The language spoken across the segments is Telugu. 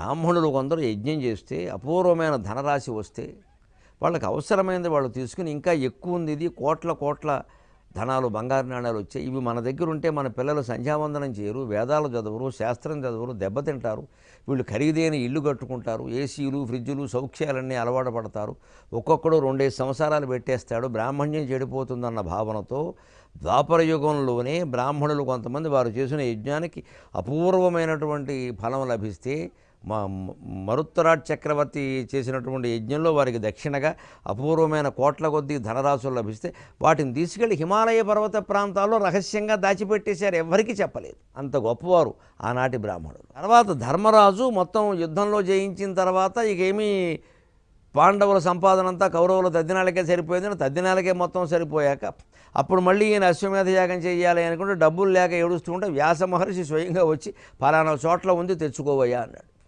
బ్రాహ్మణులు కొందరు యజ్ఞం చేస్తే అపూర్వమైన ధనరాశి వస్తే వాళ్ళకి అవసరమైనది వాళ్ళు తీసుకుని ఇంకా ఎక్కువ ఉంది ఇది కోట్ల కోట్ల ధనాలు బంగారు నాణ్యాలు వచ్చాయి. ఇవి మన దగ్గర ఉంటే మన పిల్లలు సంధ్యావందనం చేయరు వేదాలు చదవరు శాస్త్రం చదవరు దెబ్బతింటారు వీళ్ళు ఖరీదైన ఇల్లు కట్టుకుంటారు ఏసీలు ఫ్రిడ్జులు సౌఖ్యాలన్నీ అలవాటు పడతారు. ఒక్కొక్కడు రెండేసి సంవత్సరాలు పెట్టేస్తాడు బ్రాహ్మణ్యం చెడిపోతుందన్న భావనతో ద్వాపర యుగంలోనే బ్రాహ్మణులు కొంతమంది వారు చేసిన యజ్ఞానికి అపూర్వమైనటువంటి ఫలం లభిస్తే మరుత్తరాట్ చక్రవర్తి చేసినటువంటి యజ్ఞంలో వారికి దక్షిణగా అపూర్వమైన కోట్ల కొద్దీ ధనరాశులు లభిస్తే వాటిని తీసుకెళ్ళి హిమాలయ పర్వత ప్రాంతాల్లో రహస్యంగా దాచిపెట్టేశారు. ఎవ్వరికీ చెప్పలేదు. అంత గొప్పవారు ఆనాటి బ్రాహ్మణులు. తర్వాత ధర్మరాజు మొత్తం యుద్ధంలో జయించిన తర్వాత ఇకేమీ పాండవుల సంపాదన అంతా కౌరవుల తద్దినాలకే సరిపోయింది తద్దినాలకే మొత్తం సరిపోయాక అప్పుడు మళ్ళీ ఈయన అశ్వమేధ యాగం చేయాలి అనుకుంటే డబ్బులు లేక ఏడుస్తూ ఉంటే వ్యాస మహర్షి స్వయంగా వచ్చి ఫలానా చోట్ల ఉంది తెచ్చుకోవయ్యా అన్నాడు.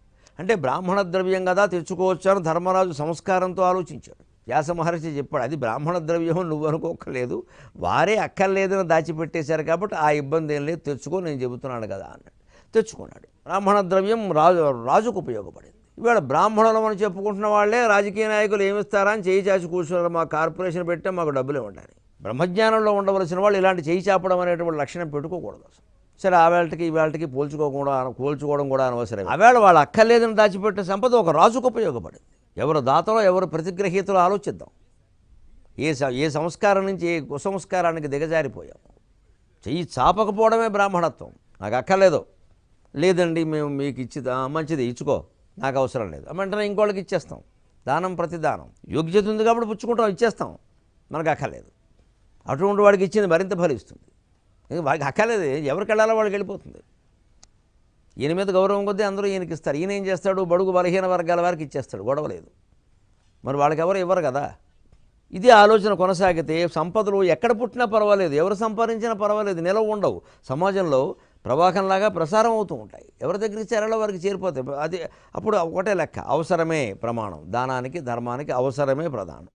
అంటే బ్రాహ్మణ ద్రవ్యం కదా తెచ్చుకోవచ్చు అని ధర్మరాజు సంస్కారంతో ఆలోచించాడు. వ్యాస మహర్షి చెప్పాడు అది బ్రాహ్మణ ద్రవ్యం నువ్వు అనుకోకర్లేదు వారే అక్కర్లేదని దాచిపెట్టేశారు కాబట్టి ఆ ఇబ్బంది ఏం లేదు తెచ్చుకో నేను చెబుతున్నాను కదా అన్నాడు. తెచ్చుకున్నాడు. బ్రాహ్మణ ద్రవ్యం రాజు రాజుకు ఉపయోగపడింది. ఇవాళ బ్రాహ్మణులం అని చెప్పుకుంటున్న వాళ్ళే రాజకీయ నాయకులు ఏమిస్తారా అని చేయి చాచి కూర్చున్నారు మా కార్పొరేషన్ పెట్టే మాకు డబ్బులు ఇవ్వండి బ్రహ్మజ్ఞానంలో ఉండవలసిన వాళ్ళు ఇలాంటి చేయి చాపడం అనేటువంటి లక్షణం పెట్టుకోకూడదు అసలు. సరే ఆ వేళకి ఈ వేళకి పోల్చుకోకుండా పోల్చుకోవడం కూడా అనవసరం ఆవేళ వాళ్ళు అక్కర్లేదని దాచిపెట్టే సంపద ఒక రాజుకు ఉపయోగపడింది. ఎవరు దాతలో ఎవరు ప్రతిగ్రహీతలో ఆలోచిద్దాం. ఏ ఏ సంస్కారం నుంచి ఏ కుసంస్కారానికి దిగజారిపోయాం. చెయ్యి చాపకపోవడమే బ్రాహ్మణత్వం. నాకు అక్కర్లేదు. లేదండి మేము మీకు ఇచ్చి మంచిది ఇచ్చుకో. నాకు అవసరం లేదు. వెంటనే ఇంకోళ్ళకి ఇచ్చేస్తాం. దానం ప్రతి దానం. యోగ్యత ఉంది కాబట్టి పుచ్చుకుంటాం ఇచ్చేస్తాం. మనకు అక్కర్లేదు. అటువంటి వాడికి ఇచ్చింది మరింత ఫలిస్తుంది. వాడికి అక్కర్లేదు. ఎవరికి వెళ్ళాలో వాళ్ళకి వెళ్ళిపోతుంది. ఈయన మీద గౌరవం కొద్దీ అందరూ ఈయనకి ఇస్తారు. ఈయన ఏం చేస్తాడు? బడుగు బలహీన వర్గాల వారికి ఇచ్చేస్తాడు. గొడవ లేదు. మరి వాళ్ళకి ఎవరు ఇవ్వరు కదా. ఇది ఆలోచన కొనసాగితే సంపదలు ఎక్కడ పుట్టినా పర్వాలేదు. ఎవరు సంపాదించినా పర్వాలేదు. నిలవ ఉండవు. సమాజంలో ప్రవాహంలాగా ప్రసారం అవుతూ ఉంటాయి. ఎవరి దగ్గరికి చేరాలో వారికి చేరిపోతాయి అది అప్పుడు ఒకటే లెక్క. అవసరమే ప్రమాణం. దానానికి ధర్మానికి అవసరమే ప్రధానం.